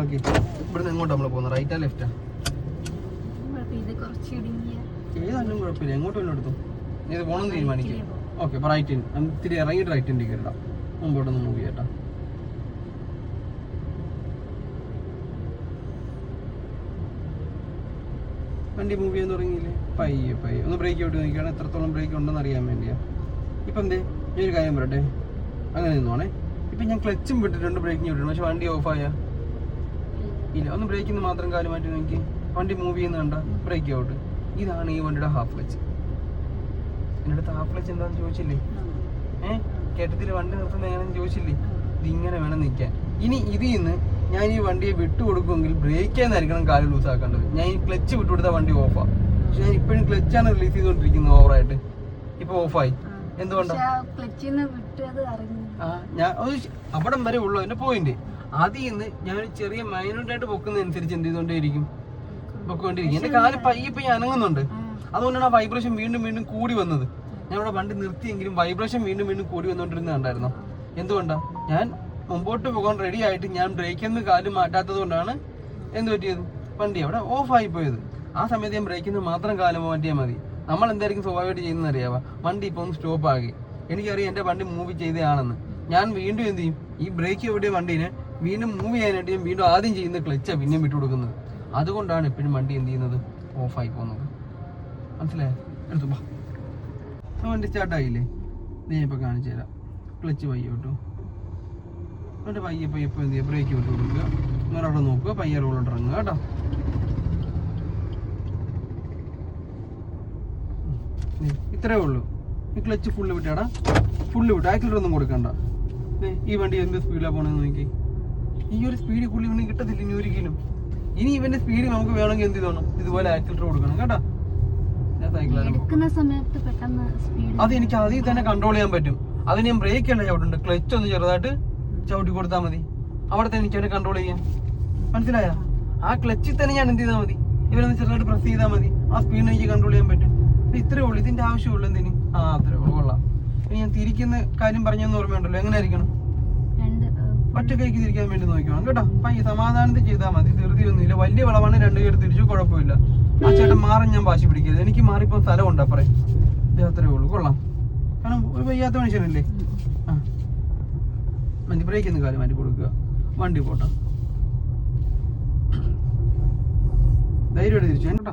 Okay. ഇവിടുന്ന് എങ്ങോട്ടാ നമ്മൾ പോകുന്നത്? റൈറ്റാ ലെഫ്റ്റാ ഏതായാലും കുഴപ്പമില്ല. എങ്ങോട്ട് വല്ലതും എടുത്തു. ഇത് പോകണം തീരുമാനിക്കുക ഓക്കെ അപ്പോൾ റൈറ്റ് ഇത്തിരി ഇറങ്ങിയിട്ട് റൈറ്റ് ഇൻഡിക്കേറ്റ് ഇടാം. മുമ്പോട്ടൊന്ന് മൂവ് ചെയ്യട്ടാ. വണ്ടി മൂവ് ചെയ്യാൻ തുടങ്ങിയില്ലേ? പയ്യെ പയ്യെ. ഒന്ന് ബ്രേക്ക് ഔട്ട് നോക്കിയാണ് എത്രത്തോളം ബ്രേക്ക് ഉണ്ടെന്ന് അറിയാൻ വേണ്ടിയാ. ഇപ്പം എന്തേ ഈ ഒരു കാര്യം പറയട്ടെ. അങ്ങനെ നിന്നോണേ. ഇപ്പം ഞാൻ ക്ലച്ചും വിട്ടിട്ടുണ്ട് ബ്രേക്കിംഗ് വിട്ടിട്ടുണ്ട് പക്ഷെ വണ്ടി ഓഫായാ ഇല്ല ഒന്ന് ബ്രേക്കിന്ന് മാത്രം കാൽ മാറ്റി നോക്കി വണ്ടി മൂവ് ചെയ്യുന്ന കണ്ട ബ്രേക്ക് ഔട്ട് ഇതാണ് ഈ വണ്ടിയുടെ ഹാഫ് ക്ലച്ച് എന്റെ അടുത്ത് ഹാഫ് ക്ലച്ച് എന്താണെന്ന് ചോദിച്ചില്ലേ? ഏ? കേട്ടത്തിൽ വണ്ടി നിർത്തുന്ന എങ്ങനെയാണെന്ന് ചോദിച്ചില്ലേ? ഇതിങ്ങനെ വേണം നിൽക്കാൻ ഇനി ഇതിൽ നിന്ന് ഞാൻ ഈ വണ്ടിയെ വിട്ടു കൊടുക്കുമെങ്കിൽ ബ്രേക്ക് എന്നായിരിക്കണം കാൽ ലൂസ് ആക്കേണ്ടത്. ഞാൻ ഈ ക്ലച്ച് വിട്ടു വിട്ടുകൊടുത്ത വണ്ടി ഓഫാ പക്ഷെ ഞാൻ ഇപ്പോഴും ക്ലച്ചാണ് റിലീസ് ചെയ്തുകൊണ്ടിരിക്കുന്നത് ഓവറായിട്ട് ഇപ്പൊ ഓഫായി എന്തുകൊണ്ടാണ് ആ. ഞാൻ അവിടം വരെ ഉള്ളു എന്റെ പോയിന്റ് അതിൽ നിന്ന് ഞാൻ ഒരു ചെറിയ മൈനൂട്ടായിട്ട് പൊക്കുന്നതനുസരിച്ച് എന്ത് ചെയ്തോണ്ടേയിരിക്കും? പൊക്കോണ്ടിരിക്കും. എന്റെ കാൽ പയ്യെ പയ്യെ അനങ്ങുന്നുണ്ട്. അതുകൊണ്ടാണ് ആ വൈബ്രേഷൻ വീണ്ടും വീണ്ടും കൂടി വന്നത്. ഞാൻ ഇവിടെ വണ്ടി നിർത്തിയെങ്കിലും വൈബ്രേഷൻ വീണ്ടും വീണ്ടും കൂടി വന്നുകൊണ്ടിരുന്നത് കണ്ടായിരുന്നു? എന്തുകൊണ്ടാ? ഞാൻ മുമ്പോട്ട് പോകാൻ റെഡി ആയിട്ട് ഞാൻ ബ്രേക്കിൽ നിന്ന് കാൽ മാറ്റാത്തത് കൊണ്ടാണ് എന്ത് പറ്റിയത്? വണ്ടി അവിടെ ഓഫ് ആയി പോയത്. ആ സമയത്ത് ഞാൻ ബ്രേക്കിൽ നിന്ന് മാത്രം കാൽ മാറ്റിയാൽ മതി. നമ്മൾ എന്തായിരിക്കും സ്വാഭാവികമായിട്ട് ചെയ്യുന്നത് അറിയാവാ? വണ്ടി ഇപ്പൊ ഒന്ന് സ്റ്റോപ്പ് ആക്കി എനിക്കറിയാം എന്റെ വണ്ടി മൂവ് ചെയ്തതാണെന്ന് ഞാൻ വീണ്ടും എന്ത് ചെയ്യും? ഈ ബ്രേക്ക് എവിടെ വണ്ടീനെ വീണ്ടും മൂവ് ചെയ്യാനായിട്ട് ഞാൻ വീണ്ടും ആദ്യം ചെയ്യുന്ന ക്ലച്ച് പിന്നെയും വിട്ടു കൊടുക്കുന്നത്. അതുകൊണ്ടാണ് എപ്പോഴും വണ്ടി എന്ത് ചെയ്യുന്നത്? ഓഫായി പോകുന്നത്. മനസ്സിലായോ? എടുത്തു ആ വണ്ടി സ്റ്റാർട്ടായില്ലേ ഞാൻ ഇപ്പൊ കാണിച്ചു തരാം. ക്ലച്ച് പയ്യെ വിട്ടു എന്നിട്ട് പയ്യെ പയ്യെ ഇപ്പൊ എന്ത് ചെയ്യുക? ബ്രേക്ക് വിട്ട് കൊടുക്കുക. എന്നിട്ട് അവിടെ നോക്കുക. പയ്യെ റോളോട്ട് ഇറങ്ങുക കേട്ടോ. ഇത്രേ ഉള്ളൂ. ഈ ക്ലച്ച് ഫുള്ള് വിട്ടാടാ. ഫുള്ള് വിട്ടു. ആക്സിലേറ്റർ ഒന്നും കൊടുക്കണ്ട. ഈ വണ്ടി എന്ത് സ്പീഡിലാണ് പോണെന്ന് നോക്കി ഈ ഒരു സ്പീഡിൽ കൂടി ഇവന് കിട്ടത്തില്ല ഇനി ഒരിക്കലും. ഇനി ഇവന്റെ സ്പീഡ് നമുക്ക് വേണമെങ്കിൽ എന്ത് ചെയ്തോണം? ഇതുപോലെ ആക്സിലേറ്റർ കൊടുക്കണം കേട്ടോ? ഞാൻ സൈക്കിളാണ് എടുക്കുന്ന സമയത്ത് പെട്ടെന്ന് സ്പീഡ് അത് എനിക്ക് അതിൽ തന്നെ കൺട്രോൾ ചെയ്യാൻ പറ്റും. അതിന് ഞാൻ ബ്രേക്ക് അല്ല ചവിട്ടുണ്ട്? ക്ലച്ച് ഒന്ന് ചെറുതായിട്ട് ചവിട്ടി കൊടുത്താൽ മതി. അവിടെ തന്നെ എനിക്ക് അവനെ കൺട്രോൾ ചെയ്യാം മനസ്സിലായ? ആ ക്ലച്ചിൽ തന്നെ ഞാൻ എന്ത് ചെയ്താൽ മതി? ഇവരൊന്ന് ചെറുതായിട്ട് പ്രസ് ചെയ്താൽ മതി. ആ സ്പീഡിന് എനിക്ക് കൺട്രോൾ ചെയ്യാൻ പറ്റും. ഇത്രേ ഉള്ളൂ. ഇതിന്റെ ആവശ്യമുള്ളൂ എന്തിന്? ആ അത്രേ ഉള്ളൂ. കൊള്ളാം. ഇനി ഞാൻ തിരിക്കുന്ന കാര്യം പറഞ്ഞെന്ന് ഓർമ്മയുണ്ടല്ലോ. എങ്ങനെ ആയിരിക്കണം ഒറ്റ കൈക്ക് തിരിക്കാൻ വേണ്ടി നോക്കണം കേട്ടോ. പയ്യെ സമാധാനത്തിൽ ചെയ്താൽ മതി. ധൃതിയൊന്നുമില്ല വലിയ വളവാണ്. രണ്ടു പേര് തിരിച്ചു കുഴപ്പമില്ല. ആ ചേട്ടൻ മാറി ഞാൻ വാശി പിടിക്കരുത്. എനിക്ക് മാറിപ്പോ സ്ഥലമുണ്ട് അപ്പറേ. അത്രേ ഉള്ളൂ. കൊള്ളാം. കാരണം ഒരു വയ്യാത്ത മനുഷ്യനല്ലേ? ആ. മതി ബ്രേക്ക് ഒന്ന് കാര്യം മാറ്റി കൊടുക്കുക. വണ്ടി പോട്ടെ. ധൈര്യമായിട്ട് തിരിച്ചു കേട്ടോ.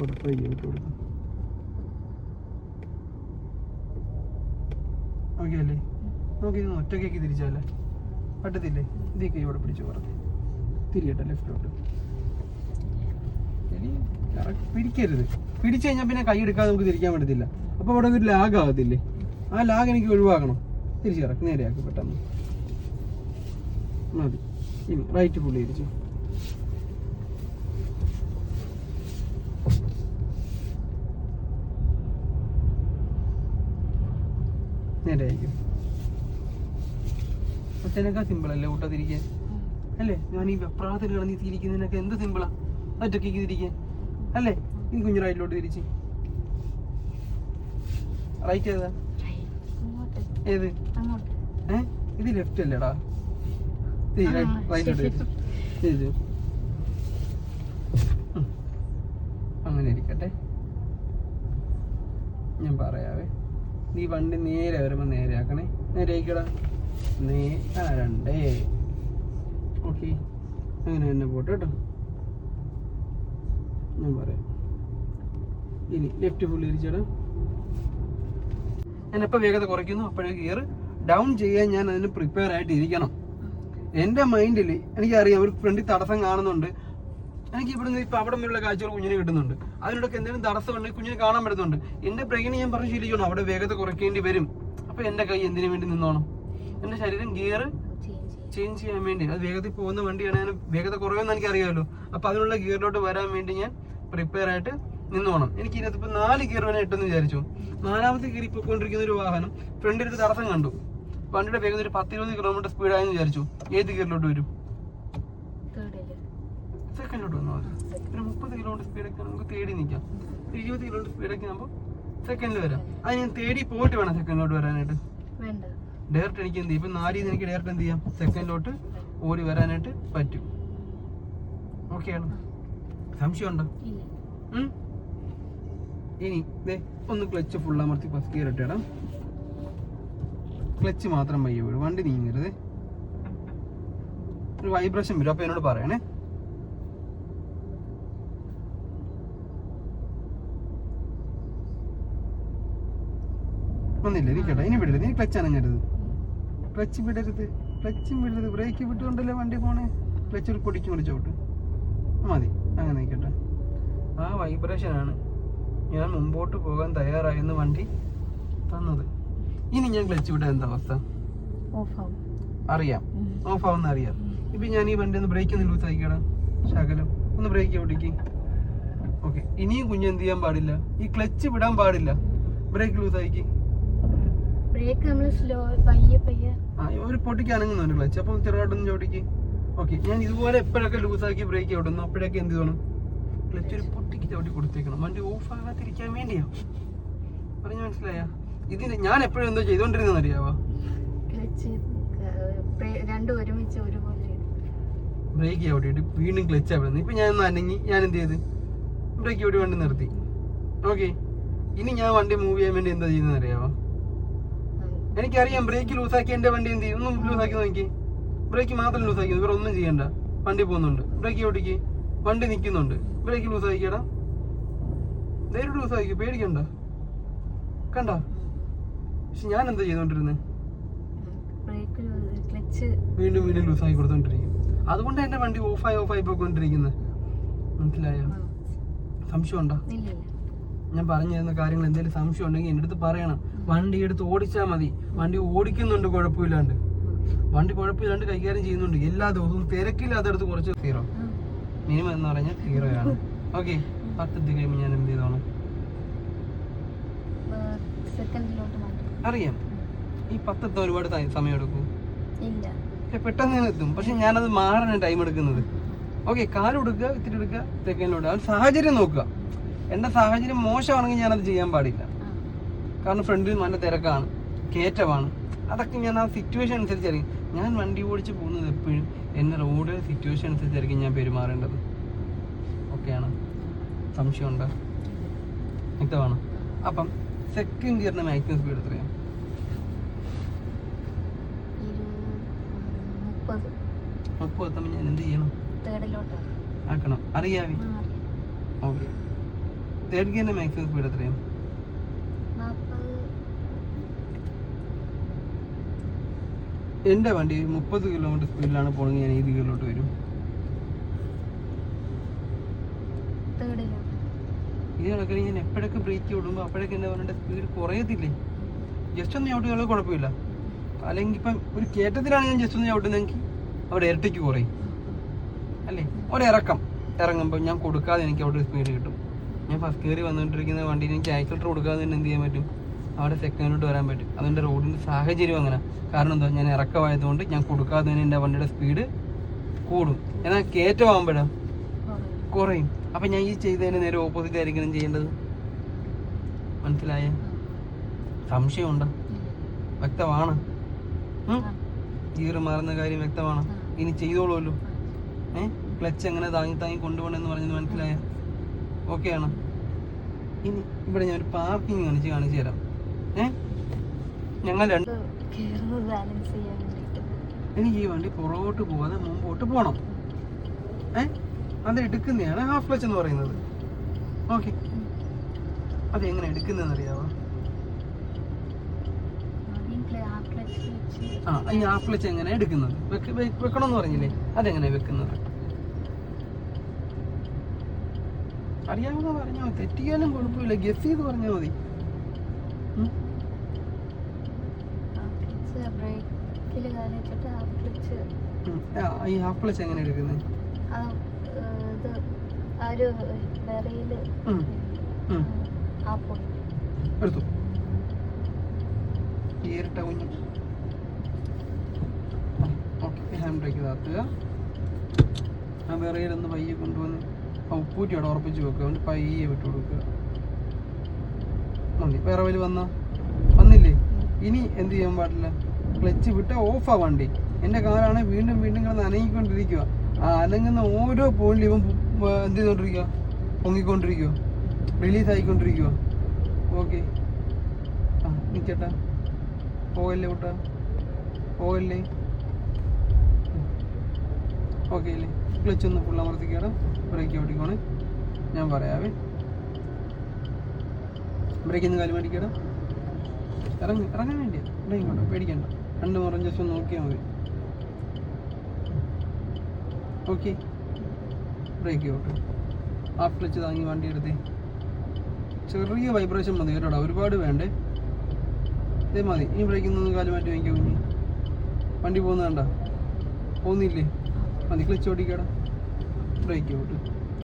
കൊടുക്കുക കൊടുക്കുക ഓക്കെ അല്ലേ? നോക്കി ഇത് ഒറ്റക്കേക്ക് തിരിച്ചാലേ? പറ്റത്തില്ലേ? ഇതേക്ക് ഇവിടെ പിടിച്ചു പറഞ്ഞു തിരിയട്ടെ ലെഫ്റ്റോട്ട് പിടിക്കരുത്. പിടിച്ചു കഴിഞ്ഞാൽ പിന്നെ കൈ എടുക്കാതെ നമുക്ക് തിരിക്കാൻ പറ്റത്തില്ല. അപ്പോൾ അവിടെ ഒരു ലാഗ് ആകത്തില്ലേ? ആ ലാഗ് എനിക്ക് ഒഴിവാക്കണം. തിരിച്ചു കറക്റ്റ് നേരെയാക്കി പെട്ടെന്ന്. മതി. ഇനി റൈറ്റ് പുള്ളി തിരിച്ചു നേരെയായിരിക്കും. ഒറ്റനേക്കാൾ സിമ്പിളല്ലേ ഊട്ട തിരിക്കാൻ? അല്ലേ? ഞാൻ ഈ വെപ്രാത്തിൽ കിടന്ന് തിരിക്കുന്നതിനൊക്കെ എന്ത് സിമ്പിളാ ഒറ്റക്കേക്ക് തിരിക്കാൻ. അല്ലേ? ഈ കുഞ്ഞു റൈറ്റിലോട്ട് തിരിച്ച്? റൈറ്റ് ഏതാ? ഏത്? ഏ? ഇത് ലെഫ്റ്റ് അല്ലേടാ? റൈറ്റിലോട്ട്. തിരിച്ച്. അങ്ങനെ ഇരിക്കട്ടെ. ഞാൻ പറയാവേ. നീ വണ്ടി നേരെ വരുമ്പോ നേരെ ആക്കണേ നേരെ ആയിക്കടാ നേ ആ രണ്ടേ. ഓക്കെ. അങ്ങനെ തന്നെ പോട്ടെ കേട്ടോ. ഞാൻ പറയാം. ഇനി ലെഫ്റ്റ് ഫുള്ളി ഇരിച്ചടാ ഞാൻ എപ്പോൾ വേഗത കുറയ്ക്കുന്നു അപ്പോഴേ ഗിയർ ഡൗൺ ചെയ്യാൻ ഞാൻ അതിന് പ്രിപ്പയർ ആയിട്ട് ഇരിക്കണം എന്റെ മൈൻഡിൽ എനിക്കറിയാം ഒരു ഫ്രണ്ടിൽ തടസ്സം കാണുന്നുണ്ട്. എനിക്ക് ഇവിടുന്ന് ഇപ്പൊ അവിടെ നിന്നുള്ള കാഴ്ചകൾ കുഞ്ഞിന് കിട്ടുന്നുണ്ട്. അതിനോടൊക്കെ എന്തെങ്കിലും തടസ്സം ഉണ്ടെങ്കിൽ കുഞ്ഞിന് കാണാൻ പറ്റുന്നുണ്ട്. എന്റെ ബ്രെയിനെ ഞാൻ പറഞ്ഞു ശീലിക്കണം അവിടെ വേഗത കുറയ്ക്കേണ്ടി വരും. അപ്പൊ എന്റെ കൈ എന്തിനു വേണ്ടി നിന്നോണം? എന്റെ ശരീരം ഗിയർ ചേഞ്ച് ചെയ്യാൻ വേണ്ടി. അത് വേഗത്തിൽ പോകുന്ന വണ്ടിയാണ് ഞാൻ വേഗത കുറവെന്ന് എനിക്ക് അറിയാമല്ലോ അപ്പൊ അതിനുള്ള ഗിയറിലോട്ട് വരാൻ വേണ്ടി ഞാൻ പ്രിപ്പയർ ആയിട്ട് നിന്നോണം. എനിക്ക് ഇതിനകത്ത് ഇപ്പൊ നാല് ഗിയർ വേണം ഇട്ടെന്ന് വിചാരിച്ചു. നാലാമത്തെ ഗിയർ കൊണ്ടിരിക്കുന്ന ഒരു വാഹനം ഫ്രണ്ടിൽ ഒരു തടസ്സം കണ്ടു. വണ്ടിയുടെ വേഗത ഒരു പത്തിരുപത് കിലോമീറ്റർ സ്പീഡായെന്ന് വിചാരിച്ചു. ഏത് ഗിയറിലോട്ട് വരും? സെക്കൻഡിലോട്ട് വന്നാൽ മതി ഒരു മുപ്പത് കിലോമീറ്റർ സ്പീഡൊക്കെ നമുക്ക് തേടി നിൽക്കാം ഒരു ഇരുപത് കിലോമീറ്റർ സ്പീഡൊക്കെ ആകുമ്പോൾ സെക്കൻഡിൽ വരാം. അത് ഞാൻ തേടി പോയിട്ട് വേണം സെക്കൻഡിലോട്ട് വരാനായിട്ട്. ഡയറക്റ്റ് എനിക്ക് എന്ത് ചെയ്യും? ഇപ്പം നാലിൽ എനിക്ക് ഡയറക്റ്റ് എന്ത് ചെയ്യാം? സെക്കൻഡിലോട്ട് ഓടി വരാനായിട്ട് പറ്റും. ഓക്കെയാണ് സംശയമുണ്ടോ? ഇനി ഒന്ന് ക്ലച്ച് ഫുൾ അമർത്തി ഫസ്റ്റ് ഗിയർ ഇട്ടിടാം. ക്ലച്ച് മാത്രം വയ്യ വീഴും വണ്ടി നീങ്ങരുത്. ഒരു വൈബ്രേഷൻ വരും. അപ്പം എന്നോട് പറയണേ ഒന്നില്ല ഇരിക്കട്ടെ. ഇനി വിടരുത് ഇനി ക്ലച്ച് അനങ്ങരുത് ക്ലച്ച് വിടരുത് ക്ലച്ചും വിടരുത്. ബ്രേക്ക് വിട്ടുകൊണ്ടല്ലേ വണ്ടി പോണേ? ക്ലച്ച് ഒരു പൊടിക്കും കൂടി ചവിട്ട്. മതി അങ്ങനെ നിൽക്കട്ടെ ആ വൈബ്രേഷൻ ആണ് ഞാൻ മുമ്പോട്ട് പോകാൻ തയ്യാറായെന്ന് വണ്ടി തന്നത്. ഇനി ഞാൻ ക്ലച്ച് വിട്ടാൽ എന്താ അവസ്ഥ? അറിയാം. ഓഫ് ആവുന്ന അറിയാം. ഇപ്പൊ ഞാൻ ഈ വണ്ടി ഒന്ന് ബ്രേക്ക് ഒന്ന് ലൂസ് ആക്കിക്കടാം ശകലം. ഒന്ന് ബ്രേക്ക് ഓടിക്ക്. ഓക്കെ ഇനിയും കുഞ്ഞ് എന്ത് ചെയ്യാൻ പാടില്ല? ഈ ക്ലച്ച് വിടാൻ പാടില്ല. ബ്രേക്ക് ലൂസ് ആക്കി ബ്രേക്ക് നമ്മൾ സ്ലോ പയ്യെ പയ്യെ. ആ ഒരു പൊട്ടിക്ക് അനങ്ങുന്നുണ്ട് ക്ലച്ച് അപ്പോൾ ചെറുതായിട്ടൊന്ന് ചോടിക്ക് ഓക്കെ ഞാൻ ഇതുപോലെ എപ്പോഴൊക്കെ ലൂസ് ആക്കി ബ്രേക്ക് ഓടുന്നു അപ്പോഴൊക്കെ എന്ത് ചെയ്യണം? ക്ലച്ച് ഒരു പൊട്ടിക്ക് ചവിട്ടി കൊടുത്തേക്കണം. വണ്ടി ഓഫ് ആകാതിരിക്കാൻ വേണ്ടിയാ. പറഞ്ഞു മനസ്സിലായ? ഇതിന് ഞാൻ എപ്പോഴും എന്തോ ചെയ്തോണ്ടിരുന്നെന്ന് അറിയാവാ? ക്ലച്ച് രണ്ടും ഒരുമിച്ച് ഒരുപോലെ ബ്രേക്ക് ചവിട്ടിയിട്ട് വീണ്ടും ക്ലച്ച് ഇപ്പൊ ഞാൻ ഒന്ന് അനങ്ങി. ഞാൻ എന്ത് ചെയ്ത്? ബ്രേക്ക് ചവിട്ടി വണ്ടി നിർത്തി. ഓക്കെ. ഇനി ഞാൻ വണ്ടി മൂവ് ചെയ്യാൻ വേണ്ടി എന്താ ചെയ്യുന്നത് അറിയാവോ? എനിക്കറിയാം ബ്രേക്ക് ലൂസാക്കി എന്റെ വണ്ടി എന്ത് ചെയ്യും? ഒന്നും ലൂസാക്കി നോക്കി ബ്രേക്ക് മാത്രം ലൂസാക്കി വേറെ ഒന്നും ചെയ്യണ്ട. വണ്ടി പോകുന്നുണ്ട്. ബ്രേക്ക് ഓടിക്ക്. വണ്ടി നിൽക്കുന്നുണ്ട്. ബ്രേക്ക് ലൂസാക്കിയടാ. നേരിട്ട് ലൂസാക്കി. പേടിക്കണ്ട. കണ്ട? പക്ഷെ ഞാൻ എന്താ ചെയ്തോണ്ടിരുന്നത് ക്ലച്ച്. വീണ്ടും വീണ്ടും ലൂസാക്കി കൊടുത്തോണ്ടിരിക്കും. അതുകൊണ്ട് എന്റെ വണ്ടി ഓഫായി ഓഫായി പോയിക്കൊണ്ടിരിക്കുന്നത് മനസ്സിലായോ? സംശയം ഉണ്ടോ ഞാൻ പറഞ്ഞു തരുന്ന കാര്യങ്ങൾ എന്തെങ്കിലും സംശയം ഉണ്ടെങ്കിൽ എന്റെ അടുത്ത് പറയണം. വണ്ടി എടുത്ത് ഓടിച്ചാൽ മതി. വണ്ടി ഓടിക്കുന്നുണ്ട് കുഴപ്പമില്ലാണ്ട്. വണ്ടി കുഴപ്പമില്ലാണ്ട് കൈകാര്യം ചെയ്യുന്നുണ്ട്. എല്ലാ ദിവസവും തിരക്കില്ലാത്തടത്ത് കുറച്ച് സീറോ മിനിമം എന്ന് പറഞ്ഞാൽ സീറോയാണ് ഓക്കെ പത്തെത്തി കഴിയുമ്പോൾ ഞാൻ എന്ത് ചെയ്തോണം? അറിയാം. ഈ പത്തെത്താൻ ഒരുപാട് സമയം എടുക്കും. പെട്ടെന്ന് ഞാൻ എത്തും. പക്ഷെ ഞാനത് മാറാനാണ് ടൈം എടുക്കുന്നത്. ഓക്കെ കാലെടുക്കുക ഇത്തിരി എടുക്കുക സെക്കൻഡിലോട്ട് ആ സാഹചര്യം നോക്കുക. എന്റെ സാഹചര്യം മോശമാണെങ്കിൽ ഞാനത് ചെയ്യാൻ പാടില്ല. കാരണം ഫ്രണ്ടിൽ നല്ല തിരക്കാണ് കയറ്റമാണ്. അതൊക്കെ ഞാൻ ആ സിറ്റുവേഷൻ അനുസരിച്ചായിരിക്കും. ഞാൻ വണ്ടി ഓടിച്ച് പോകുന്നത് എപ്പോഴും എന്റെ റോഡ് സിറ്റുവേഷൻ അനുസരിച്ചായിരിക്കും ഞാൻ പെരുമാറേണ്ടത്. ഓക്കെയാണ് സംശയമുണ്ടോ? വ്യക്തമാണ് അപ്പം സെക്കൻഡ് ഗിയറിന്റെ മാക്സിമം സ്പീഡ് എത്രയാണ് മുപ്പത്. എത്തുമ്പോൾ ഞാൻ എന്ത് ചെയ്യണം? ആക്കണം. അറിയാവേ? ഓക്കെ തേർഡ് ഗിയറിന്റെ മാക്സിമം സ്പീഡ് എത്രയാണ് എന്റെ വണ്ടി മുപ്പത് കിലോമീറ്റർ സ്പീഡിലാണ് പോണെങ്കിൽ ഞാൻ ഏത് ഗിയറിലോട്ട് വരും. ഇത് കണക്കിന് ഞാൻ എപ്പോഴൊക്കെ ബ്രേക്ക് വിടുമ്പോൾ അപ്പോഴൊക്കെ എന്റെ വണ്ടിയുടെ സ്പീഡ് കുറയത്തില്ലേ? ജസ്റ്റ് ഒന്ന് ചവിട്ടുകൾ കുഴപ്പമില്ല. അല്ലെങ്കിൽ ഇപ്പം ഒരു കയറ്റത്തിലാണ് ഞാൻ ജസ്റ്റ് ഒന്ന് ചവിട്ടുന്നതെങ്കിൽ അവിടെ ഇരട്ടിക്ക് കുറയും. അല്ലേ? ഒരിറക്കം ഇറങ്ങുമ്പോൾ ഞാൻ കൊടുക്കാതെ എനിക്ക് അവിടെ സ്പീഡ് കിട്ടും. ഞാൻ ഫസ്റ്റ് കയറി വന്നുകൊണ്ടിരിക്കുന്ന വണ്ടിയിൽ എനിക്ക് ആക്സിലേറ്റർ കൊടുക്കാതെ തന്നെ എന്ത് ചെയ്യാൻ പറ്റും? അവിടെ സെക്കൻഡിലോട്ട് വരാൻ പറ്റും. അതുകൊണ്ട് റോഡിന്റെ സാഹചര്യം അങ്ങനെ. കാരണം എന്താ ഞാൻ ഇറക്കമായതുകൊണ്ട് ഞാൻ കൊടുക്കാതെ തന്നെ എന്റെ വണ്ടിയുടെ സ്പീഡ് കൂടും. എന്നാൽ കയറ്റമാകുമ്പോഴാണ് കുറയും. അപ്പം ഞാൻ ഈ ചെയ്തതിന് നേരെ ഓപ്പോസിറ്റ് ആയിരിക്കണം ചെയ്യേണ്ടത്? മനസ്സിലായ? സംശയമുണ്ടോ? വ്യക്തമാണ്. ഗീറ് മാറുന്ന കാര്യം വ്യക്തമാണ്. ഇനി ചെയ്തോളൂല്ലോ ഏ? ക്ലച്ച് എങ്ങനെ താങ്ങി താങ്ങി കൊണ്ടുപോകണമെന്ന് പറഞ്ഞത് മനസ്സിലായ? ഓക്കെയാണ്. ഇനി ഇവിടെ ഞാൻ ഒരു പാർക്കിംഗ് കാണിച്ച് കാണിച്ചു തരാം. ഞങ്ങൾ രണ്ട് എനിക്ക് ഈ വണ്ടി പുറകോട്ട് പോവാതെ മുമ്പോട്ട് പോണം. ഏ? അത് എടുക്കുന്നതാണ് ഹാഫ് ക്ലച്ച് എന്ന് പറയുന്നത്. ഓക്കെ അത് എങ്ങനെ എടുക്കുന്നതെന്ന് അറിയാവോ ആ ഈ ഹാഫ് ക്ലച്ച് എങ്ങനെ എടുക്കുന്നത്? വെക്കണമെന്ന് പറഞ്ഞില്ലേ? അതെങ്ങനെ വെക്കുന്നത്? അറിയാവുന്ന പറഞ്ഞാൽ മതി. തെറ്റിയാലും കുഴപ്പമില്ല. ഗസ് ചെയ്ത് പറഞ്ഞാൽ മതി. ഈ ഹാഫ് ക്ലച്ച് എങ്ങനെ എടുക്കുന്നത് എടുത്തു. ഏറിട്ട കുഞ്ഞു. ഓക്കെ ഹാൻഡ് ബ്രേക്ക് താത്തുക ആ വിറയിലൊന്ന് പയ്യെ കൊണ്ടുവന്ന് ആ ഉപ്പൂറ്റി അവിടെ ഉറപ്പിച്ച് വെക്കുക. എന്നിട്ട് പയ്യെ വിട്ടു കൊടുക്കുക. മതി വലിയ വന്ന? വന്നില്ലേ? ഇനി എന്ത് ചെയ്യാൻ പാടില്ല? ക്ലച്ച് വിട്ട ഓഫാ വണ്ടി. എന്റെ കാറാണ് വീണ്ടും വീണ്ടും കിടന്ന് അനങ്ങിക്കൊണ്ടിരിക്കുക ആ അനങ്ങുന്ന ഓരോ പോയിന്റിൽ ഇവൻ എന്ത് ചെയ്തോണ്ടിരിക്കുക? പൊങ്ങിക്കൊണ്ടിരിക്കുക. റിലീസ് ആയിക്കൊണ്ടിരിക്കുക. ഓക്കെ ആ നിൽക്കട്ടെ പോകല്ലേ കൂട്ടാ? പോകല്ലേ ഓക്കെ അല്ലേ ക്ലച്ച് ഒന്ന് ഫുൾ അമർത്തിക്കടാ ബ്രേക്ക് ഓടിക്കോണേ ഞാൻ പറയാവേ. ബ്രേക്ക് ഒന്ന് കാലം ഇറങ്ങി ഇറങ്ങാൻ വേണ്ടിയാ. ഇങ്ങോട്ട് പേടിക്കണ്ട. രണ്ട് മുറം ഒന്ന് നോക്കിയാൽ മതി. Okay brake out half clutch താങ്ങി വണ്ടി എടുത്തേ. ചെറിയ വൈബ്രേഷൻ മതി കേട്ടോടാ. ഒരുപാട് വേണ്ടേ? ഇതേ മതി. ഇനി ബ്രേക്കിൽ നിന്ന് കാൽ മാറ്റി വാങ്ങിക്കോ കുഞ്ഞി. വണ്ടി പോകുന്ന കണ്ട? പോകുന്നില്ലേ? മതി ക്ലച്ച് ഓടിക്കടാ ബ്രേക്ക് ഔട്ട്